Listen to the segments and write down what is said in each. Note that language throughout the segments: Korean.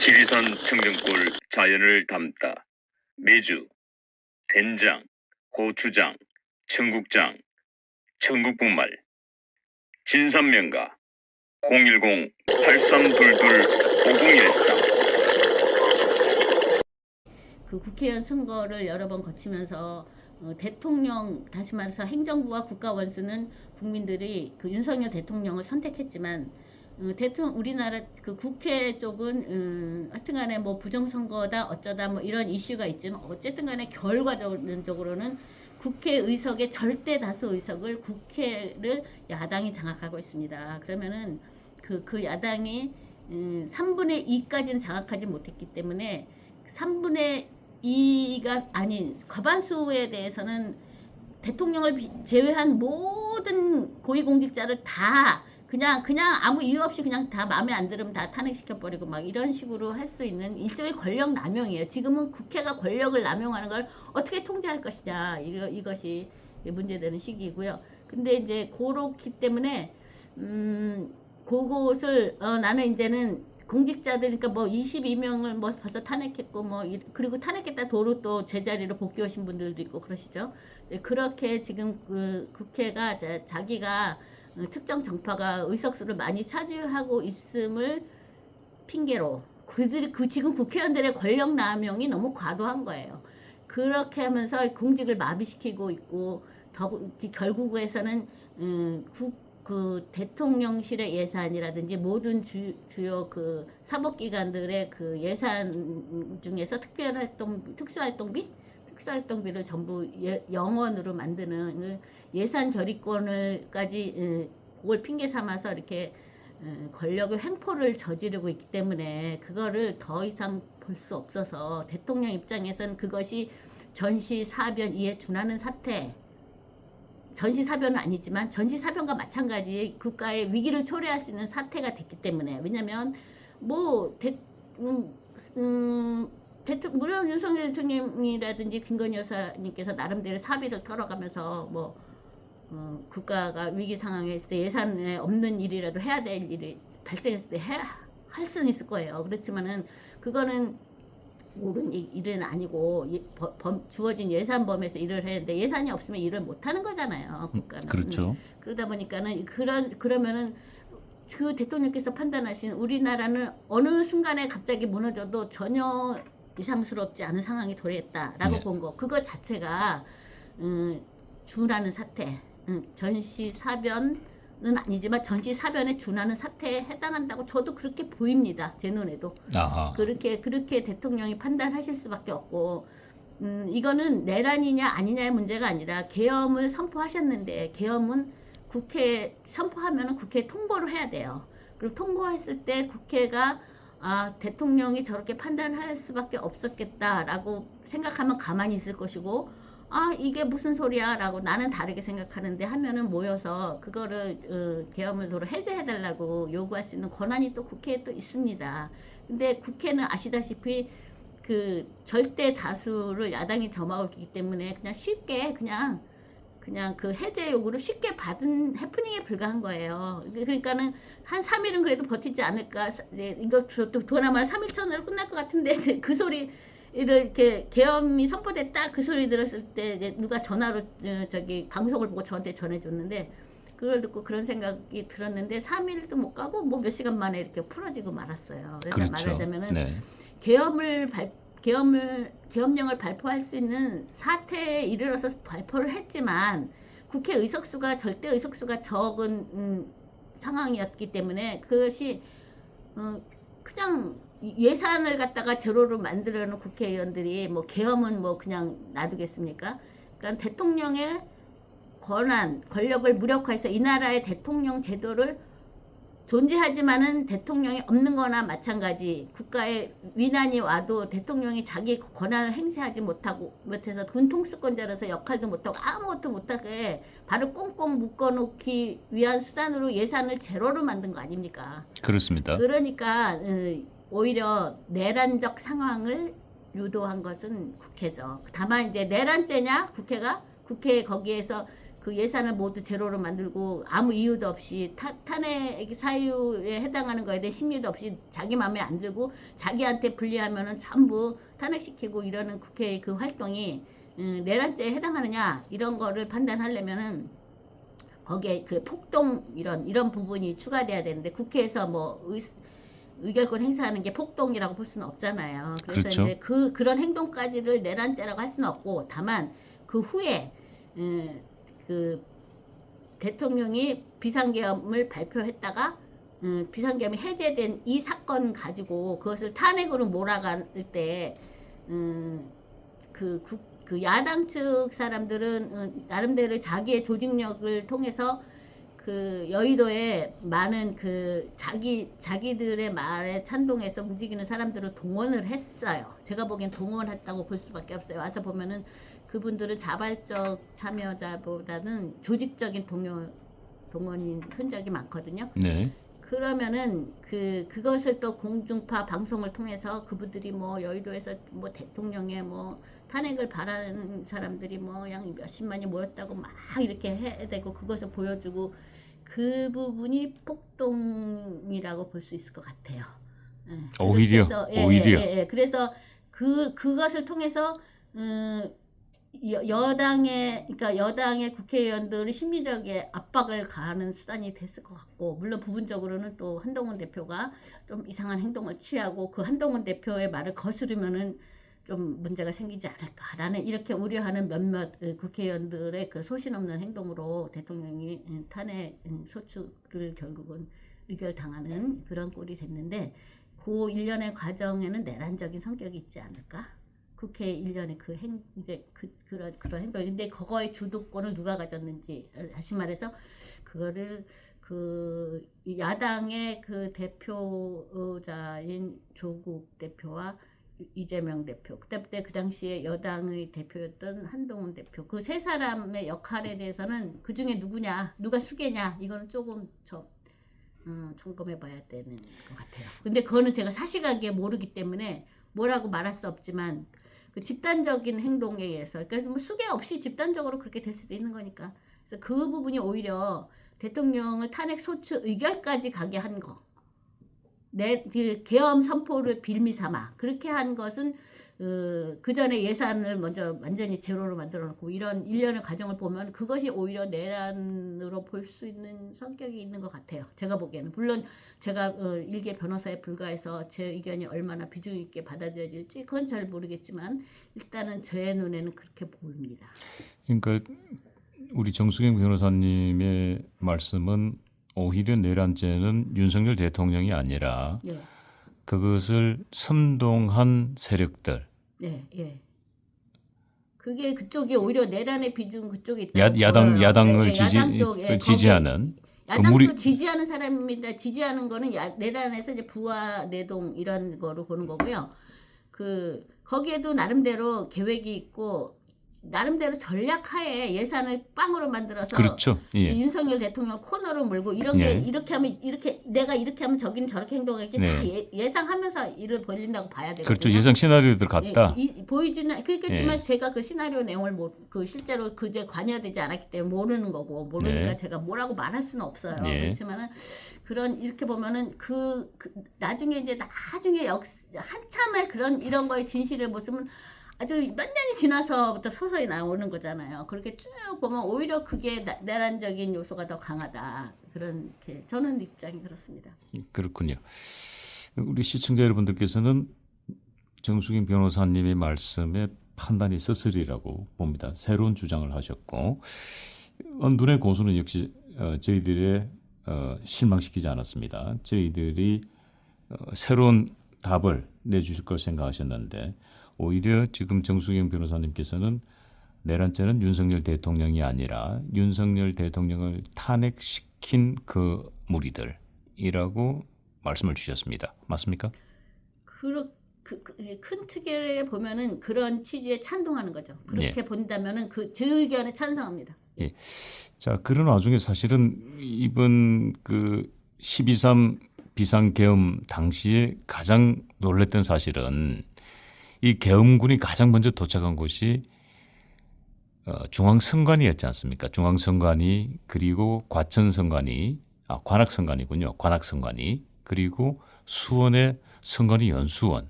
지리산 청정골 자연을 담다. 매주 된장, 고추장, 청국장, 청국분말 진산면가 010-8322-5013 그 국회의원 선거를 여러 번 거치면서 어, 대통령 다시 말해서 행정부와 국가 원수는 국민들이 그 윤석열 대통령을 선택했지만 어, 대통령 우리나라 그 국회 쪽은 음, 하여튼간에 뭐 부정선거다 어쩌다 뭐 이런 이슈가 있지만 어쨌든간에 결과적으로는 국회 의석의 절대 다수 의석을 국회를 야당이 장악하고 있습니다. 그러면은 그, 그 야당이 음, 3분의 2까지는 장악하지 못했기 때문에 3분의 2가 아닌 과반수에 대해서는 대통령을 비- 제외한 모든 고위공직자를 다 그냥 그냥 아무 이유 없이 그냥 다 마음에 안 들으면 다 탄핵시켜 버리고 막 이런 식으로 할 수 있는 일종의 권력 남용이에요. 지금은 국회가 권력을 남용하는 걸 어떻게 통제할 것이냐 이거 이것이 문제되는 시기이고요. 근데 이제 그렇기 때문에 음 그것을 어, 나는 이제는 공직자들 그러니까 뭐 22명을 뭐 벌써 탄핵했고 뭐 이- 그리고 탄핵했다 도로 또 제자리로 복귀하신 분들도 있고 그러시죠. 네, 그렇게 지금 그 국회가 자, 자기가 어, 특정 정파가 의석수를 많이 차지하고 있음을 핑계로 그들이 그 지금 국회의원들의 권력 남용이 너무 과도한 거예요. 그렇게 하면서 공직을 마비시키고 있고 더 결국에서는 음, 국, 그 대통령실의 예산이라든지 모든 주, 주요 그 사법기관들의 그 예산 중에서 특별활동 특수활동비 특수활동비를 전부 예, 영원으로 만드는 그 예산 결의권을까지 예, 그걸 핑계 삼아서 이렇게 예, 권력의 횡포를 저지르고 있기 때문에 그거를 더 이상 볼 수 없어서 대통령 입장에선 그것이 전시 사변 이에 준하는 사태. 전시 사변은 아니지만 전시 사변과 마찬가지 국가의 위기를 초래할 수 있는 사태가 됐기 때문에. 왜냐면 뭐 대, 음, 음, 대통 물론 윤석열 대통령이라든지 김건희 여사님께서 나름대로 사비를 털어가면서 뭐 어, 국가가 위기 상황에 있을 때 예산에 없는 일이라도 해야 될 일이 발생했을 때할 수는 있을 거예요. 그렇지만은 그거는 옳은 이- 일은 아니고 이- 버- 범- 주어진 예산 범위에서 일을 해야 되는데 예산이 없으면 일을 못 하는 거잖아요. 국가는. 그렇죠. 그러다 보니까는 그런 그러면은 그 대통령께서 판단하신 우리나라는 어느 순간에 갑자기 무너져도 전혀 이상스럽지 않은 상황이 도래했다라고 네. 본 거. 그거 자체가 음, 준하는 사태, 음, 전시 사변은 아니지만 전시 사변에 준하는 사태에 해당한다고 저도 그렇게 보입니다. 제 눈에도. 아하. 그렇게 그렇게 대통령이 판단하실 수밖에 없고 음, 이거는 내란이냐 아니냐의 문제가 아니라 계엄을 선포하셨는데 계엄은 국회 선포하면은 국회 통보를 해야 돼요. 그리고 통보했을 때 국회가 아 대통령이 저렇게 판단할 수밖에 없었겠다라고 생각하면 가만히 있을 것이고 아 이게 무슨 소리야라고 나는 다르게 생각하는데 하면은 모여서 그거를 어, 계엄을 도로 해제해달라고 요구할 수 있는 권한이 또 국회에 또 있습니다. 근데 국회는 아시다시피 그 절대 다수를 야당이 점하고 있기 때문에 그냥 쉽게 그냥 그냥 그 해제 요구를 쉽게 받은 해프닝에 불과한 거예요. 그러니까는 한 3일은 그래도 버티지 않을까. 이제 이거 또 도나마 3일 천으로 끝날 것 같은데 이제 그 소리 이렇게 계엄이 선포됐다 그 소리 들었을 때 누가 전화로 어, 저기 방송을 보고 저한테 전해줬는데 그걸 듣고 그런 생각이 들었는데 3일도 못 가고 뭐 몇 시간 만에 이렇게 풀어지고 말았어요. 그래서 그렇죠. 말하자면은 네. 계엄을 발 계엄을 계엄령을 발표할 수 있는 사태에 이르러서 발표를 했지만 국회 의석수가 절대 의석수가 적은 음, 상황이었기 때문에 그것이 어, 그냥 예산을 갖다가 제로로 만들어 놓은 국회의원들이 뭐 계엄은 뭐 그냥 놔두겠습니까? 그러니까 대통령의 권한, 권력을 무력화해서 이 나라의 대통령 제도를 존재하지만은 대통령이 없는 거나 마찬가지 국가에 위난이 와도 대통령이 자기 권한을 행사하지 못하고 못해서 군통수권자로서 역할도 못하고 아무것도 못하게 발을 꽁꽁 묶어놓기 위한 수단으로 예산을 제로로 만든 거 아닙니까? 그렇습니다. 그러니까 어, 오히려 내란적 상황을 유도한 것은 국회죠. 다만 이제 내란죄냐 국회가 국회 거기에서 그 예산을 모두 제로로 만들고 아무 이유도 없이 타, 탄핵 사유에 해당하는 거에 대해 심리도 없이 자기 마음에 안 들고 자기한테 불리하면은 전부 탄핵시키고 이러는 국회의 그 활동이 음, 내란죄에 해당하느냐 이런 거를 판단하려면은 거기에 그 폭동 이런 이런 부분이 추가돼야 되는데 국회에서 뭐 의, 의결권 행사하는 게 폭동이라고 볼 수는 없잖아요. 그래서 그렇죠. 이제 그 그런 행동까지를 내란죄라고 할 수는 없고 다만 그 후에 음, 그 대통령이 비상계엄을 발표했다가 음, 비상계엄이 해제된 이 사건 가지고 그것을 탄핵으로 몰아갈 때 음, 그, 국, 그 야당 측 사람들은 음, 나름대로 자기의 조직력을 통해서 그 여의도에 많은 그 자기 자기들의 말에 찬동해서 움직이는 사람들을 동원을 했어요. 제가 보기엔 동원했다고 볼 수밖에 없어요. 와서 보면은 그분들은 자발적 참여자보다는 조직적인 동요 동원인 흔적이 많거든요. 네. 그러면은 그 그것을 또 공중파 방송을 통해서 그분들이 뭐 여의도에서 뭐 대통령의 뭐 탄핵을 바라는 사람들이 뭐 양 몇십만이 모였다고 막 이렇게 해야 되고 그것을 보여주고 그 부분이 폭동이라고 볼 수 있을 것 같아요. 예. 오히려, 그래서, 예, 오히려. 예, 예. 그래서 그 그것을 통해서 음, 여, 여당의 그러니까 여당의 국회의원들이 심리적인 압박을 가하는 수단이 됐을 것 같고 물론 부분적으로는 또 한동훈 대표가 좀 이상한 행동을 취하고 그 한동훈 대표의 말을 거스르면은 좀 문제가 생기지 않을까라는 이렇게 우려하는 몇몇 어, 국회의원들의 그 소신 없는 행동으로 대통령이 음, 탄핵 음, 소추를 결국은 의결당하는 그런 꼴이 됐는데 그 일련의 과정에는 내란적인 성격이 있지 않을까? 국회 일련의 그 행, 그, 그런, 그런 행동. 근데 그거의 주도권을 누가 가졌는지, 다시 말해서, 그거를 그 야당의 그 대표자인 조국 대표와 이재명 대표, 그때 그 당시에 여당의 대표였던 한동훈 대표, 그 세 사람의 역할에 대해서는 그 중에 누구냐, 누가 수계냐, 이거는 조금 저, 음, 점검해 봐야 되는 것 같아요. 근데 그거는 제가 사실하게 모르기 때문에 뭐라고 말할 수 없지만 그 집단적인 행동에 의해서. 그러니까 뭐 수계 없이 집단적으로 그렇게 될 수도 있는 거니까. 그래서 그 부분이 오히려 대통령을 탄핵 소추 의결까지 가게 한 거. 내, 그 계엄 선포를 빌미 삼아. 그렇게 한 것은 어, 그 전에 예산을 먼저 완전히 제로로 만들어 놓고 이런 일련의 과정을 보면 그것이 오히려 내란으로 볼 수 있는 성격이 있는 것 같아요. 제가 보기에는 물론 제가 어, 일개 변호사에 불과해서 제 의견이 얼마나 비중 있게 받아들여질지 그건 잘 모르겠지만 일단은 제 눈에는 그렇게 보입니다. 그러니까 우리 정수경 변호사님의 말씀은 오히려 내란죄는 윤석열 대통령이 아니라 예, 그것을 선동한 세력들, 예, 예. 그게 그쪽이 오히려 내란의 비중 그쪽에 있다. 야, 야당 야당을 예, 지지 야당 쪽, 예, 거기에 지지하는 야당도 무리- 지지하는 사람입니다. 지지하는 거는 야, 내란에서 이제 부와 내동 이런 거로 보는 거고요. 그 거기에도 나름대로 계획이 있고 나름대로 전략하에 예산을 빵으로 만들어서 그렇죠. 예. 윤석열 대통령 코너로 몰고 이런 게 예. 이렇게 하면 이렇게 내가 이렇게 하면 저기는 저렇게 행동하겠지 다 네. 예, 예상하면서 일을 벌린다고 봐야 되거든요. 그렇죠. 예상 시나리오들 같다. 예, 이, 보이지는 그렇겠지만 예. 제가 그 시나리오 내용을 모, 그 실제로 그제 관여되지 않았기 때문에 모르는 거고 모르니까 네. 제가 뭐라고 말할 수는 없어요. 예. 그렇지만은 그런 이렇게 보면은 그, 그 나중에 이제 나중에 역 한참의 그런 이런 거의 진실을 모습은 아주 몇 년이 지나서부터 서서히 나오는 거잖아요. 그렇게 쭉 보면 오히려 그게 나, 내란적인 요소가 더 강하다. 그런 게 저는 입장이 그렇습니다. 그렇군요. 우리 시청자 여러분들께서는 정수경 변호사님의 말씀에 판단이 서슬이라고 봅니다. 새로운 주장을 하셨고 어, 눈의 고수는 역시 어, 저희들의 어, 실망시키지 않았습니다. 저희들이 어, 새로운 답을 내주실 걸 생각하셨는데 오히려 지금 정수경 변호사님께서는 내란죄는 윤석열 대통령이 아니라 윤석열 대통령을 탄핵시킨 그 무리들이라고 말씀을 주셨습니다. 맞습니까? 그렇 그, 그, 큰 특혜에 보면은 그런 취지에 찬동하는 거죠. 그렇게 예. 본다면은 그 제 의견에 찬성합니다. 자 그런 와중에 사실은 이번 그 12.3 비상계엄 당시에 가장 놀랬던 사실은 이 계엄군이 가장 먼저 도착한 곳이 어, 중앙선관위였지 않습니까? 중앙선관위 그리고 과천선관위, 아 관악선관위군요. 관악선관위 그리고 수원의 선관위 연수원.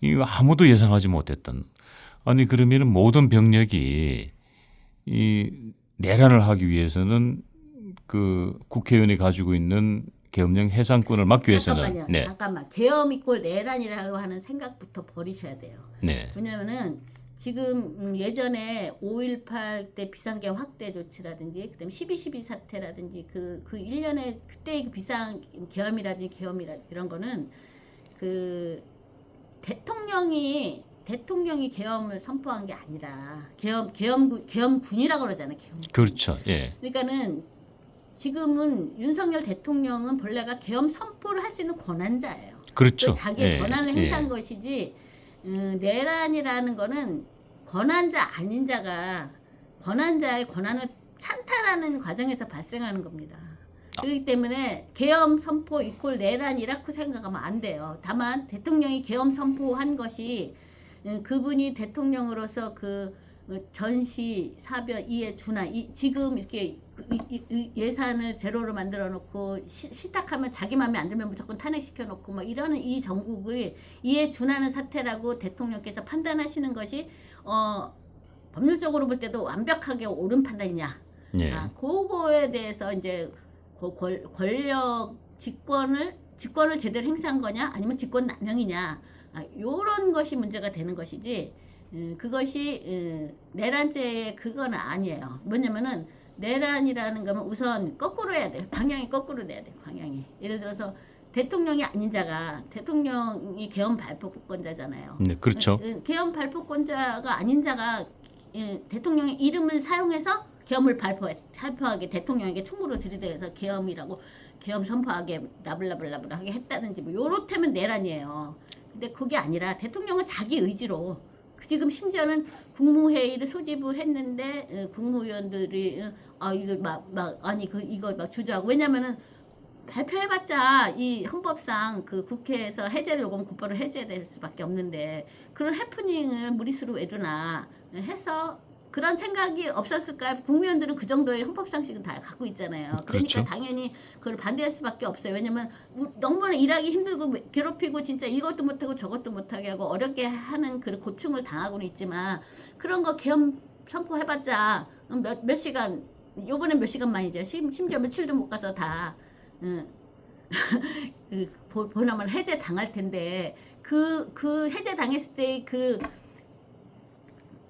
이 아무도 예상하지 못했던 아니 그러면은 모든 병력이 이 내란을 하기 위해서는 그 국회의원이 가지고 있는 계엄령 해상권을 막기 위해서는 잠깐만요. 네, 잠깐만. 계엄 이꼴 내란이라고 하는 생각부터 버리셔야 돼요. 네, 왜냐면은 지금 음, 예전에 5.18 때 비상계엄 확대 조치라든지 그다음에 12.12 사태라든지 그, 그 1년에 그때의 그 비상 계엄이라든지 계엄이라든지 이런 거는 그 대통령이 대통령이 계엄을 선포한 게 아니라 계엄 계엄 계엄군이라고 그러잖아요. 계엄. 그렇죠. 예, 그러니까는 지금은 윤석열 대통령은 본래가 계엄 선포를 할 수 있는 권한자예요. 그렇죠. 그 자기의 예, 권한을 예. 행사한 것이지 음, 내란이라는 거는 권한자 아닌 자가 권한자의 권한을 찬탈하는 과정에서 발생하는 겁니다. 그렇기 때문에 계엄 선포 이콜 내란 이라고 생각하면 안 돼요. 다만 대통령이 계엄 선포한 것이 음, 그분이 대통령으로서 그 어, 전시 사별 이에 준하 이, 지금 이렇게 이 예산을 제로로 만들어 놓고 시, 시탁하면 자기 마음에 안 들면 무조건 탄핵시켜 놓고 뭐 이러는 이 정국을 이에 준하는 사태라고 대통령께서 판단하시는 것이 어 법률적으로 볼 때도 완벽하게 옳은 판단이냐. 예. 아, 그거에 대해서 이제 고- 권, 권력 직권을 직권을 제대로 행사한 거냐? 아니면 직권 남용이냐? 아, 요런 것이 문제가 되는 것이지. 음, 그것이 음, 내란죄의 그거는 아니에요. 뭐냐면은 내란이라는 거면 우선 거꾸로 해야 돼. 방향이 거꾸로 돼야 돼. 방향이. 예를 들어서 대통령이 아닌 자가 대통령이 계엄 발표권자잖아요. 네, 그렇죠. 음, 계엄 발표권자가 아닌 자가 예, 대통령의 이름을 사용해서 계엄을 발표 발표하게 대통령에게 총구를 들이대서 계엄이라고 계엄 선포하게 나블라블라블하게 했다든지 뭐 요렇다면 내란이에요. 근데 그게 아니라 대통령은 자기 의지로 그 지금 심지어는 국무회의를 소집을 했는데 어, 국무위원들이 어, 아 이거 막막 아니 그 이거 막 주저하고. 왜냐면은 발표해봤자 이 헌법상 그 국회에서 해제를 요구하면 곧바로 해제될 수밖에 없는데 그런 해프닝을 무리수로 왜 두나 해서 그런 생각이 없었을까요? 국무위원들은 그 정도의 헌법 상식은 다 갖고 있잖아요. 그러니까 그렇죠. 당연히 그걸 반대할 수밖에 없어요. 왜냐면 우- 너무나 일하기 힘들고 괴롭히고 진짜 이것도 못하고 저것도 못하게 하고 어렵게 하는 그 고충을 당하고는 있지만 그런 거 계엄 선포해봤자 몇, 몇 시간 요번엔 몇 시간만이죠. 심, 심지어 며칠도 못 가서 다 응. 그 보- 보나마나 해제 당할 텐데 그 그 해제 당했을 때그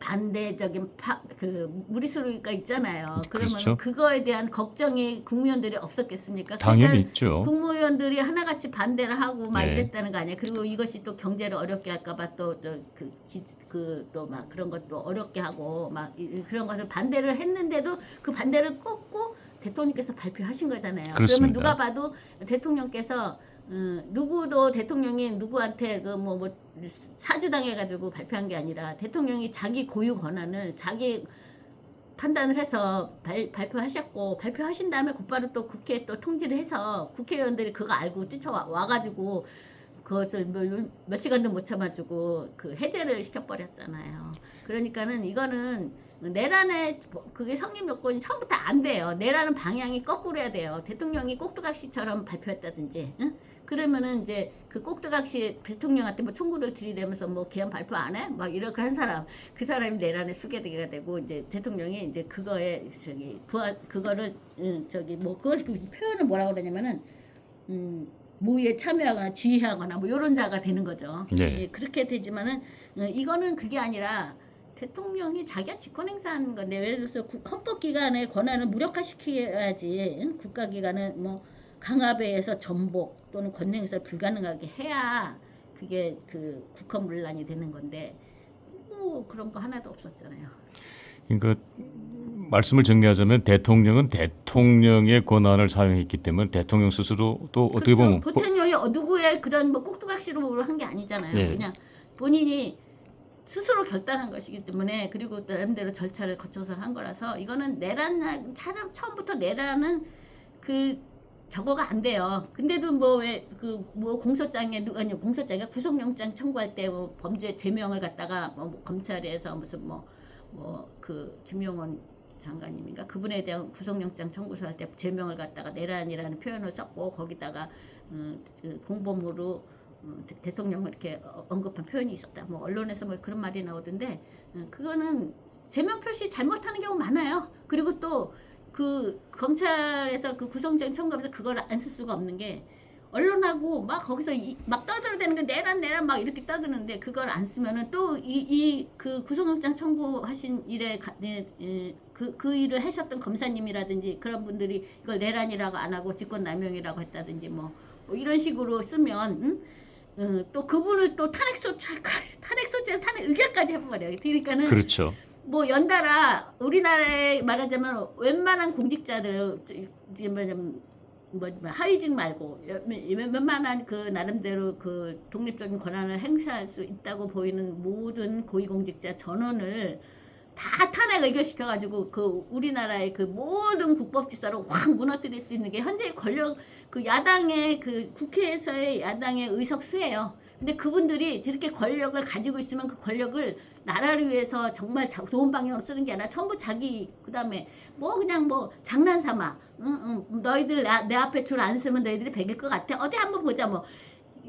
반대적인 파, 그 무리수가 있잖아요. 그러면 그렇죠. 그거에 대한 걱정이 국무위원들이 없었겠습니까? 당연히 그러니까 있죠. 국무위원들이 하나같이 반대를 하고 막 네. 이랬다는 거 아니에요. 그리고 이것이 또 경제를 어렵게 할까봐 또그그또 막 그런 것도 어렵게 하고 막 그런 것을 반대를 했는데도 그 반대를 꺾고 대통령께서 발표하신 거잖아요. 그러면 그렇습니다. 누가 봐도 대통령께서 음, 누구도 대통령이 누구한테 그 뭐 뭐 사주당해가지고 발표한 게 아니라 대통령이 자기 고유 권한을 자기 판단을 해서 발, 발표하셨고 발표하신 다음에 곧바로 또 국회에 또 통지를 해서 국회의원들이 그거 알고 뛰쳐와 와가지고 그것을 뭐, 몇 시간도 못 참아주고 그 해제를 시켜버렸잖아요. 그러니까는 이거는 내란의 그게 성립 요건이 처음부터 안 돼요. 내란은 방향이 거꾸로 해야 돼요. 대통령이 꼭두각시처럼 발표했다든지, 응? 그러면은 이제 그 꼭두각시 대통령한테 뭐 총구를 들이대면서 뭐 개헌 발표 안 해? 막 이렇게 한 사람, 그 사람이 내란의 수괴되게 되고 이제 대통령이 이제 그거에 저기 부하 그거를 응, 저기 뭐 그걸 그 표현을 뭐라 그러냐면은 음. 모의에 참여하거나 지휘하거나 뭐 이런 자가 되는 거죠. 네. 예, 그렇게 되지만은 어, 이거는 그게 아니라 대통령이 자기가 직권 행사하는 건데 예를 들어서 국- 헌법 기관의 권한을 무력화시켜야지 응? 국가 기관은 뭐 강압에 의해서 전복 또는 권능 행사를 불가능하게 해야 그게 그 국헌문란이 되는 건데 뭐 그런 거 하나도 없었잖아요. 그러니까 말씀을 정리하자면 대통령은 대통령의 권한을 사용했기 때문에 대통령 스스로 또 어떻게 보면 보- 보태령이 어, 누구의 그런 뭐 꼭두각시로 한 게 아니잖아요. 예. 그냥 본인이 스스로 결단한 것이기 때문에 그리고 나름대로 절차를 거쳐서 한 거라서 이거는 내란 처음부터 내란은 그 저거가 안 돼요. 근데도 뭐 왜 그 뭐 공소장에 누 아니 공소장에 구속영장 청구할 때 뭐 범죄 제명을 갖다가 뭐 검찰에서 무슨 뭐 뭐 그 김용원 장관님인가 그분에 대한 구속영장 청구서 할 때 제명을 갖다가 내란이라는 표현을 썼고 거기다가 음, 그 공범으로 음, 대- 대통령을 이렇게 어- 언급한 표현이 있었다. 뭐 언론에서 뭐 그런 말이 나오던데 음, 그거는 제명 표시 잘못하는 경우 많아요. 그리고 또 그 검찰에서 그 구속영장 청구하면서 그걸 안 쓸 수가 없는 게 언론하고 막 거기서 이, 막 떠들어대는 게 내란 내란 막 이렇게 떠드는데 그걸 안 쓰면은 또 이 이 그 구속영장 청구하신 일에 가, 네, 예, 그, 그 일을 하셨던 검사님이라든지 그런 분들이 이걸 내란이라고 안 하고 직권남용이라고 했다든지 뭐, 뭐 이런 식으로 쓰면 응? 어, 또 그분을 또 탄핵소 탄핵소죄 탄핵 의결까지 해버려요. 그러니까는 그렇죠. 뭐 연달아 우리나라에 말하자면 웬만한 공직자들 이제 뭐냐면 뭐 하위직 말고 웬- 웬만한 그 나름대로 그 독립적인 권한을 행사할 수 있다고 보이는 모든 고위공직자 전원을 다 탄핵 의결시켜 가지고 그 우리나라의 그 모든 국법 질서를 확 무너뜨릴 수 있는 게 현재 권력 그 야당의 그 국회에서의 야당의 의석수예요. 근데 그분들이 저렇게 권력을 가지고 있으면 그 권력을 나라를 위해서 정말 자- 좋은 방향으로 쓰는 게 아니라 전부 자기 그다음에 뭐 그냥 뭐 장난삼아 응, 응, 너희들 나- 내 앞에 줄 안 쓰면 너희들이 배길 것 같아 어디 한번 보자 뭐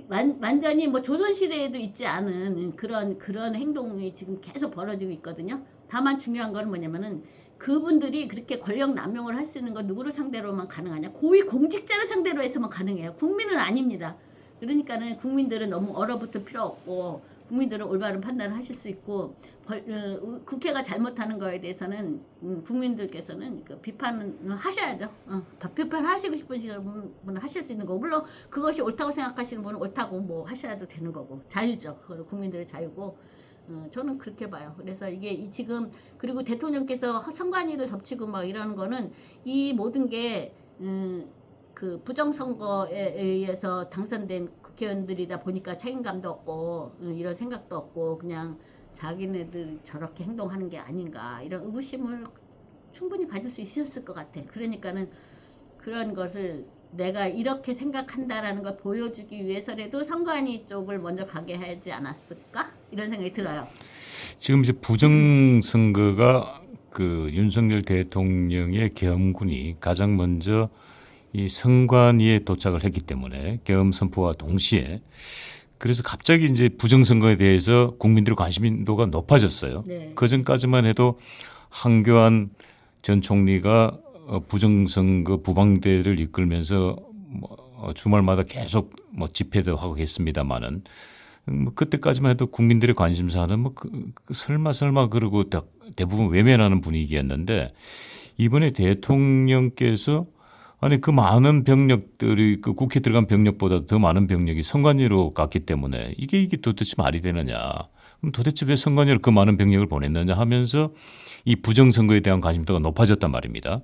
완, 완전히 뭐 조선 시대에도 있지 않은 그런 그런 행동이 지금 계속 벌어지고 있거든요. 다만 중요한 건 뭐냐면은 그분들이 그렇게 권력 남용을 할 수 있는 건 누구를 상대로만 가능하냐? 고위 공직자를 상대로 해서만 가능해요. 국민은 아닙니다. 그러니까는 국민들은 너무 얼어붙을 필요 없고 국민들은 올바른 판단을 하실 수 있고 걸- 어, 국회가 잘못하는 거에 대해서는 음, 국민들께서는 그 비판은 하셔야죠. 어, 비판하시고 싶으신 분은 하실 수 있는 거고 물론 그것이 옳다고 생각하시는 분은 옳다고 뭐 하셔도 되는 거고 자유죠. 그거는 국민들의 자유고 어, 저는 그렇게 봐요. 그래서 이게 이 지금 그리고 대통령께서 선관위를 덮치고 막 이러는 거는 이 모든 게 음, 그 부정선거에 의해서 당선된 국회의원들이다 보니까 책임감도 없고 음, 이런 생각도 없고 그냥 자기네들 저렇게 행동하는 게 아닌가 이런 의구심을 충분히 가질 수 있었을 것 같아. 그러니까는 그런 것을 내가 이렇게 생각한다라는 걸 보여주기 위해서라도 선관위 쪽을 먼저 가게 하지 않았을까 이런 생각이 들어요. 지금 이제 부정 선거가 그 윤석열 대통령의 계엄군이 가장 먼저 이 선관 위에 도착을 했기 때문에 계엄 선포와 동시에 그래서 갑자기 이제 부정선거에 대해서 국민들의 관심도가 높아졌어요. 네. 그 전까지만 해도 한교안 전 총리가 어, 부정선거 부방대를 이끌면서 뭐 어, 주말마다 계속 뭐 집회도 하고 했습니다마는 뭐 그때까지만 해도 국민들의 관심사는 뭐 그, 그 설마 설마 그러고 다 대부분 외면하는 분위기였는데 이번에 대통령께서 아니 그 많은 병력들이 그 국회 들어간 병력보다 더 많은 병력이 선관위로 갔기 때문에 이게 이게 도대체 말이 되느냐? 그럼 도대체 왜 선관위로 그 많은 병력을 보냈느냐 하면서 이 부정선거에 대한 관심도가 높아졌단 말입니다.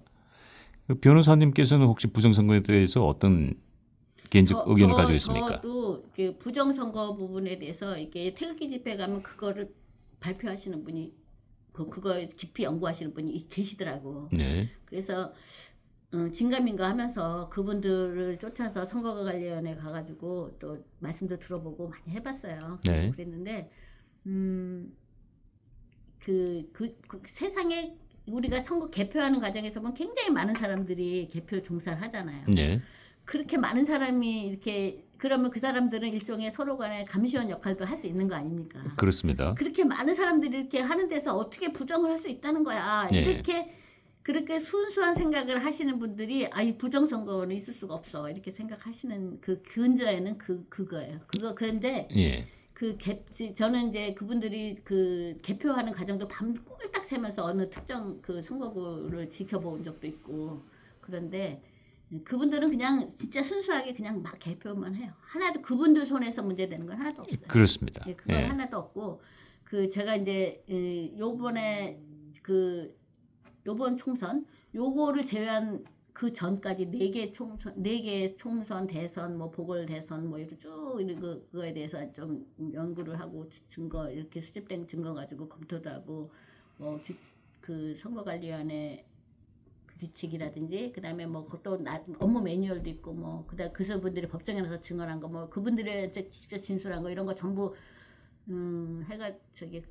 그 변호사님께서는 혹시 부정선거에 대해서 어떤 개인적 저- 의견을 저- 가지고 있습니까? 저도 그 부정선거 부분에 대해서 이게 태극기 집회 가면 그거를 발표하시는 분이 그 그걸 깊이 연구하시는 분이 계시더라고. 네, 그래서 어, 진감인가 하면서 그분들을 쫓아서 선거관리위원회 가가지고 또 말씀도 들어보고 많이 해봤어요. 네. 그랬는데 음, 그, 그, 그 세상에 우리가 선거 개표하는 과정에서 보면 굉장히 많은 사람들이 개표 종사를 하잖아요. 네, 그렇게 많은 사람이 이렇게 그러면 그 사람들은 일종의 서로 간의 감시원 역할도 할 수 있는 거 아닙니까? 그렇습니다. 그렇게 많은 사람들이 이렇게 하는 데서 어떻게 부정을 할 수 있다는 거야. 예. 이렇게 그렇게 순수한 생각을 하시는 분들이 아이 부정선거는 있을 수가 없어 이렇게 생각하시는 그 근저에는 그 그거예요. 그거 그런데 예, 그 개, 지- 저는 이제 그분들이 그 개표하는 과정도 밤 꼴딱 새면서 어느 특정 그 선거구를 지켜본 적도 있고 그런데 그분들은 그냥 진짜 순수하게 그냥 막 개표만 해요. 하나도 그분들 손에서 문제되는 건 하나도 없어요. 그렇습니다. 예, 그건 예, 하나도 없고 그 제가 이제 이, 요번에 그 요번 총선 요거를 제외한 그 전까지 네 개 총선 네 개 총선 대선 뭐 보궐 대선 뭐 이렇게 쭉 이런 거 그거에 대해서 좀 연구를 하고 증거 이렇게 수집된 증거 가지고 검토도 하고 뭐그 선거관리위원회 그 규칙이라든지 그다음에 뭐 그것도 나- 업무 매뉴얼도 있고 뭐 그다음 그 분들이 법정에 나서 증언한 거 뭐 그분들의 진짜 진술한 거 이런 거 전부 음 해가 저기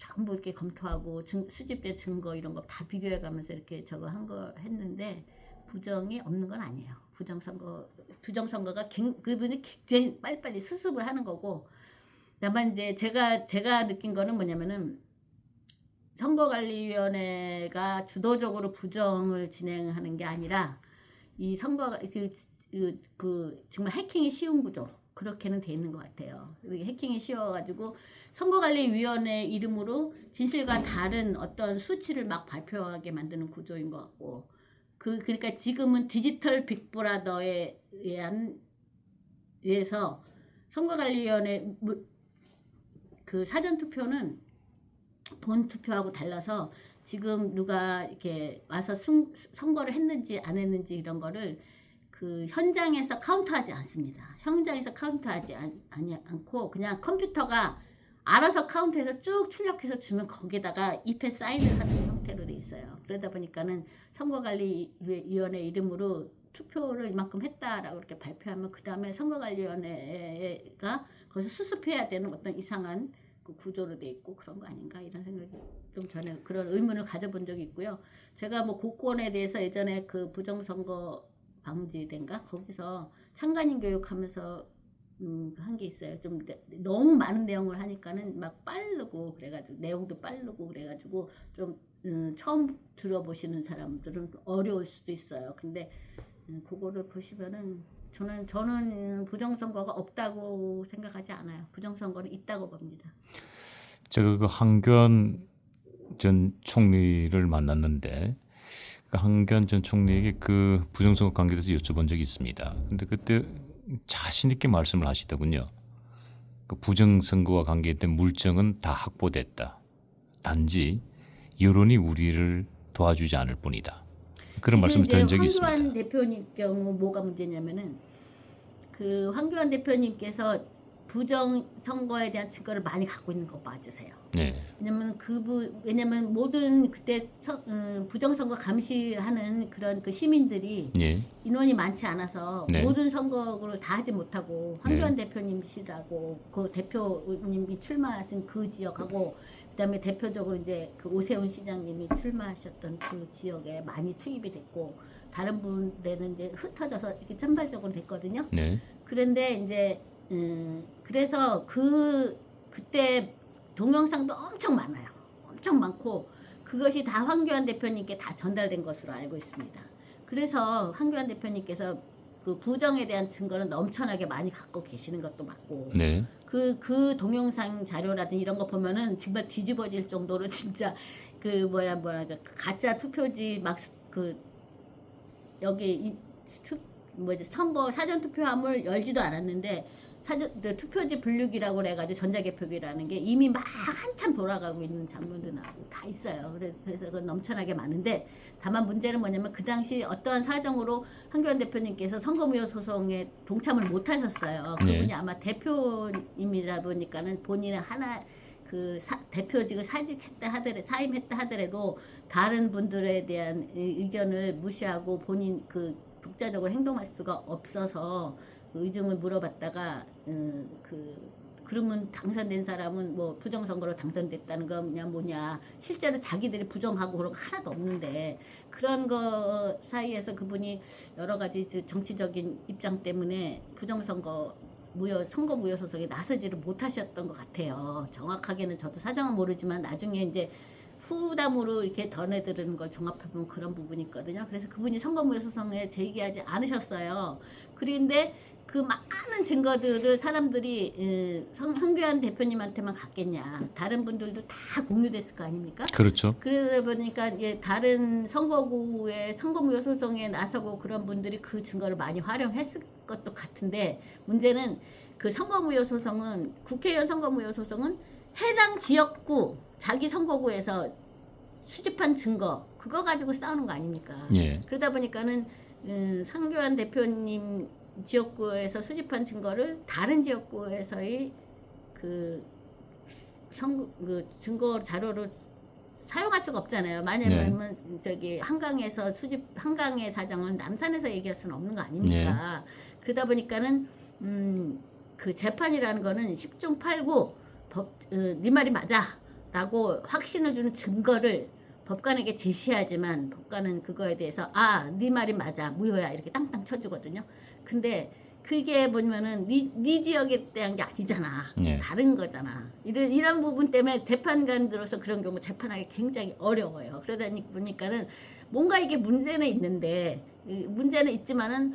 전부 이렇게 검토하고 증- 수집된 증거 이런 거 다 비교해 가면서 이렇게 저거 한 거 했는데 부정이 없는 건 아니에요. 부정선거 부정선거가 갱- 그분이 굉장히 빨리빨리 수습을 하는 거고 다만 이제 제가 제가 느낀 거는 뭐냐면은 선거관리위원회가 주도적으로 부정을 진행하는 게 아니라 이 선거가 그, 그, 그 정말 해킹이 쉬운 구조 그렇게는 돼 있는 것 같아요. 해킹이 쉬워가지고 선거관리위원회 이름으로 진실과 다른 어떤 수치를 막 발표하게 만드는 구조인 것 같고 그 그러니까 지금은 디지털 빅브라더에 의한 의해서 선거관리위원회 무- 그 사전 투표는 본 투표하고 달라서 지금 누가 이렇게 와서 승, 선거를 했는지 안 했는지 이런 거를 그 현장에서 카운트하지 않습니다. 현장에서 카운트하지 않, 아니, 않고 그냥 컴퓨터가 알아서 카운트해서 쭉 출력해서 주면 거기다가 입에 사인을 하는 형태로 돼 있어요. 그러다 보니까는 선거관리위원회 이름으로 투표를 이만큼 했다라고 이렇게 발표하면 그 다음에 선거관리위원회가 거기서 수습해야 되는 어떤 이상한 그 구조로 돼 있고 그런 거 아닌가 이런 생각이 좀 전에 그런 의문을 가져본 적이 있고요. 제가 뭐 고권에 대해서 예전에 그 부정선거 방지된가 거기서 참관인 교육하면서 음, 한 게 있어요. 좀 내- 너무 많은 내용을 하니까는 막 빠르고 그래가지고 내용도 빠르고 그래가지고 좀 음, 처음 들어보시는 사람들은 어려울 수도 있어요. 근데 음, 그거를 보시면은 저는 저는 부정선거가 없다고 생각하지 않아요. 부정선거는 있다고 봅니다. 제가 그 한교안 전 총리를 만났는데 그 한교안 전 총리에게 그 부정선거 관계에 대해서 여쭤본 적이 있습니다. 근데 그때 자신 있게 말씀을 하시더군요. 그 부정선거와 관계된 물증은 다 확보됐다. 단지 여론이 우리를 도와주지 않을 뿐이다. 그런 말씀을 드린 적이 황교안 있습니다. 대표님 경우 뭐가 문제냐면은 그 황교안 대표님께서 부정 선거에 대한 증거를 많이 갖고 있는 거 맞으세요. 네, 왜냐면 그분 왜냐면 모든 그때 선- 음, 부정 선거 감시하는 그런 그 시민들이 예, 인원이 많지 않아서 네. 모든 선거를 다 하지 못하고 황교안 대표님이시라고 그 대표님이 출마하신 그 지역하고 그다음에 대표적으로 이제 그 오세훈 시장님이 출마하셨던 그 지역에 많이 투입이 됐고 다른 분들은 이제 흩어져서 이렇게 찬발적으로 됐거든요. 네, 그런데 이제 음, 그래서 그 그때 동영상도 엄청 많아요. 엄청 많고 그것이 다 황교안 대표님께 다 전달된 것으로 알고 있습니다. 그래서 황교안 대표님께서 그 부정에 대한 증거는 넘쳐나게 많이 갖고 계시는 것도 맞고 네, 그, 그 동영상 자료라든지 이런 거 보면은 정말 뒤집어질 정도로 진짜 그 뭐야 뭐야 그 가짜 투표지 막 그 여기 이 투, 뭐지 선거 사전 투표함을 열지도 않았는데 사전 그 투표지 분류기라고 그래가지고 전자개표기라는 게 이미 막 한참 돌아가고 있는 장면도 나고 다 있어요. 그래서 그건 넘쳐나게 많은데 다만 문제는 뭐냐면 그 당시 어떠한 사정으로 한교안 대표님께서 선거무효 소송에 동참을 못 하셨어요. 그분이 네. 아마 대표님이다 보니까는 본인의 하나 그 사- 대표직을 사직했다 하더라도 사임했다 하더라도 다른 분들에 대한 의- 의견을 무시하고 본인 그 독자적으로 행동할 수가 없어서 그 의중을 물어봤다가 음, 그 그러면 당선된 사람은 뭐 부정선거로 당선됐다는 거냐 뭐냐 실제로 자기들이 부정하고 그런 거 하나도 없는데 그런 거 사이에서 그분이 여러 가지 그 정치적인 입장 때문에 부정선거 무효 선거 무효 소송에 나서지를 못하셨던 것 같아요. 정확하게는 저도 사정은 모르지만 나중에 이제 후담으로 이렇게 전해드리는 걸 종합해보면 그런 부분이 있거든요. 그래서 그분이 선거무효 소송에 제기하지 않으셨어요. 그런데 그 많은 증거들을 사람들이 에, 성- 황교안 대표님한테만 갔겠냐. 다른 분들도 다 공유됐을 거 아닙니까? 그렇죠. 그러다 보니까 예, 다른 선거구의 선거무효 소송에 나서고 그런 분들이 그 증거를 많이 활용했을 것도 같은데 문제는 그 선거무효 소송은 국회의원 선거무효 소송은 해당 지역구 자기 선거구에서 수집한 증거 그거 가지고 싸우는 거 아닙니까? 예, 그러다 보니까는 음, 상교안 대표님 지역구에서 수집한 증거를 다른 지역구에서의 그, 선, 그 증거 자료로 사용할 수가 없잖아요. 만약에 저기 한강에서 수집 한강의 사정은 남산에서 얘기할 수는 없는 거 아닙니까? 그러다 보니까는 음, 그 재판이라는 거는 10중 8구 법, 어, 네 말이 맞아. 라고 확신을 주는 증거를 법관에게 제시하지만 법관은 그거에 대해서 아 네 말이 맞아 무효야 이렇게 땅땅 쳐주거든요. 근데 그게 뭐냐면은 네, 네 지역에 대한 게 아니잖아. 예. 다른 거잖아. 이런 이런 부분 때문에 재판관들로서 그런 경우 재판하기 굉장히 어려워요. 그러다 보니까는 뭔가 이게 문제는 있는데 이 문제는 있지만은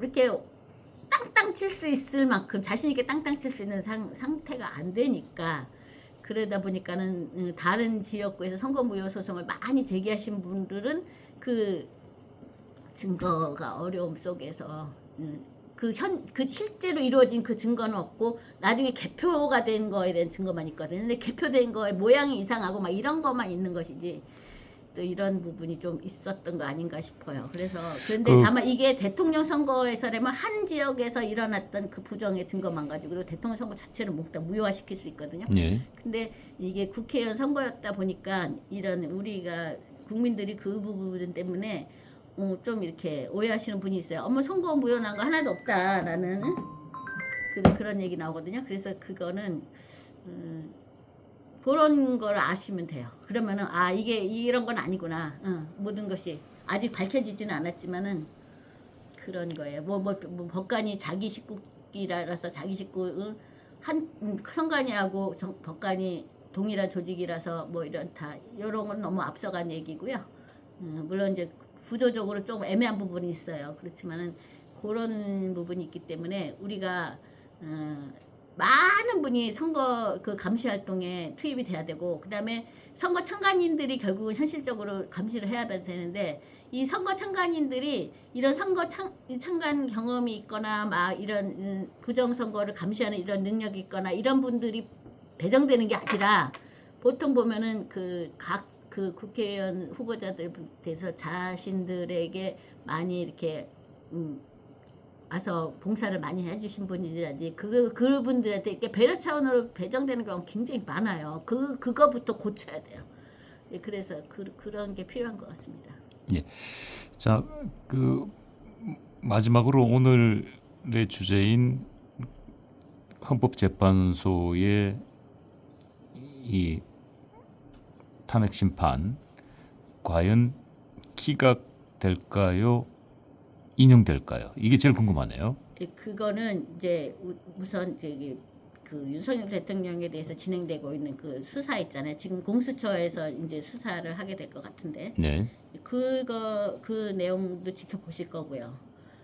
이렇게 땅땅 칠 수 있을 만큼 자신 있게 땅땅 칠 수 있는 상, 상태가 안 되니까 그러다 보니까는 음, 다른 지역구에서 선거 무효 소송을 많이 제기하신 분들은 그 증거가 어려움 속에서 음, 그현 그 실제로 이루어진 그 증거는 없고 나중에 개표가 된 거에 대한 증거만 있거든요. 근데 개표된 거에 모양이 이상하고 막 이런 것만 있는 것이지 또 이런 부분이 좀 있었던 거 아닌가 싶어요. 그래서 그런데 그- 다만 이게 대통령 선거에서라면 한 지역에서 일어났던 그 부정의 증거만 가지고 대통령 선거 자체를 몽다 무효화시킬 수 있거든요. 예. 근데 이게 국회의원 선거였다 보니까 이런 우리가 국민들이 그 부분 때문에 어, 좀 이렇게 오해하시는 분이 있어요. 어머 선거 무효난 거 하나도 없다라는 그, 그런 얘기 나오거든요. 그래서 그거는 음, 그런 걸 아시면 돼요. 그러면은 아 이게 이런 건 아니구나. 어, 모든 것이 아직 밝혀지지는 않았지만은 그런 거예요. 뭐, 뭐, 뭐 법관이 자기 식구끼라서 자기 식구 응? 한 음, 선관위하고 정- 법관이 동일한 조직이라서 뭐 이런 다 이런 건 너무 앞서간 얘기고요. 음, 물론 이제 구조적으로 좀 애매한 부분이 있어요. 그렇지만은 그런 부분이 있기 때문에 우리가 어, 많은 분이 선거 그 감시 활동에 투입이 돼야 되고 그다음에 선거 참관인들이 결국은 현실적으로 감시를 해야 되는데 이 선거 참관인들이 이런 선거 참, 참관 경험이 있거나 막 이런 음, 부정 선거를 감시하는 이런 능력이 있거나 이런 분들이 배정되는 게 아니라 보통 보면은 그 각그 국회의원 후보자들께서 자신들에게 많이 이렇게 음, 와서 봉사를 많이 해주신 분이라든지 그 그분들한테 이렇게 배려 차원으로 배정되는 경우 가 굉장히 많아요. 그 그거부터 고쳐야 돼요. 예, 그래서 그, 그런 게 필요한 것 같습니다. 자, 그 마지막으로 오늘의 주제인 헌법재판소의 이 탄핵 심판 과연 기각될까요? 인용될까요? 이게 제일 궁금하네요. 예, 그거는 이제 우- 우선 저기 그 윤석열 대통령에 대해서 진행되고 있는 그 수사 있잖아요. 지금 공수처에서 이제 수사를 하게 될 것 같은데 네. 그거 그 내용도 지켜보실 거고요.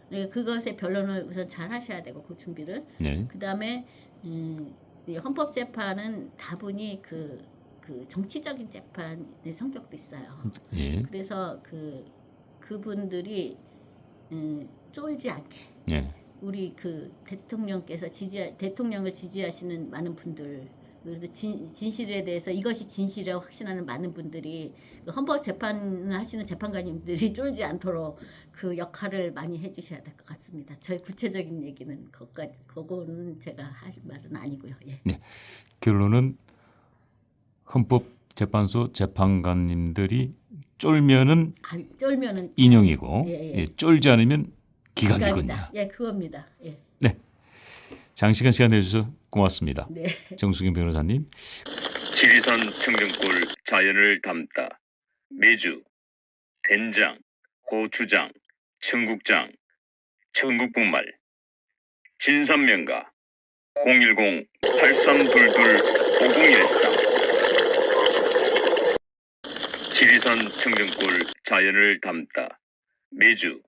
그러니까 그것의 변론을 우선 잘 하셔야 되고 그 준비를 네. 그 다음에 음, 이 헌법재판은 다분히 그, 그 정치적인 재판의 성격도 있어요. 예. 그래서 그 그분들이 음, 쫄지 않게 예. 우리 그 대통령께서 지지 대통령을 지지하시는 많은 분들 그래서 진, 진실에 대해서 이것이 진실이라고 확신하는 많은 분들이 그 헌법 재판을 하시는 재판관님들이 쫄지 않도록 그 역할을 많이 해주셔야 될 것 같습니다. 저희 구체적인 얘기는 그것까지 그거는 제가 할 말은 아니고요. 예. 결론은 헌법 재판소 재판관님들이 쫄면은 아, 쫄면은 인용이고 예, 예. 예, 쫄지 않으면 기각이군요. 기각이다. 예, 그겁니다. 예. 장시간 시간 내주셔서 고맙습니다. 네. 정수경 변호사님. 지리산 청정골 자연을 담다 매주 된장, 고추장, 청국장, 청국분말 진산면가 010-8322-5013 지리산 청정골 자연을 담다. 매주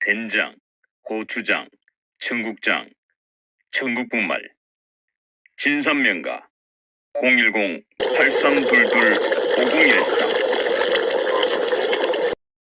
된장, 고추장, 청국장, 청국분말 진산면가 010-8322-5013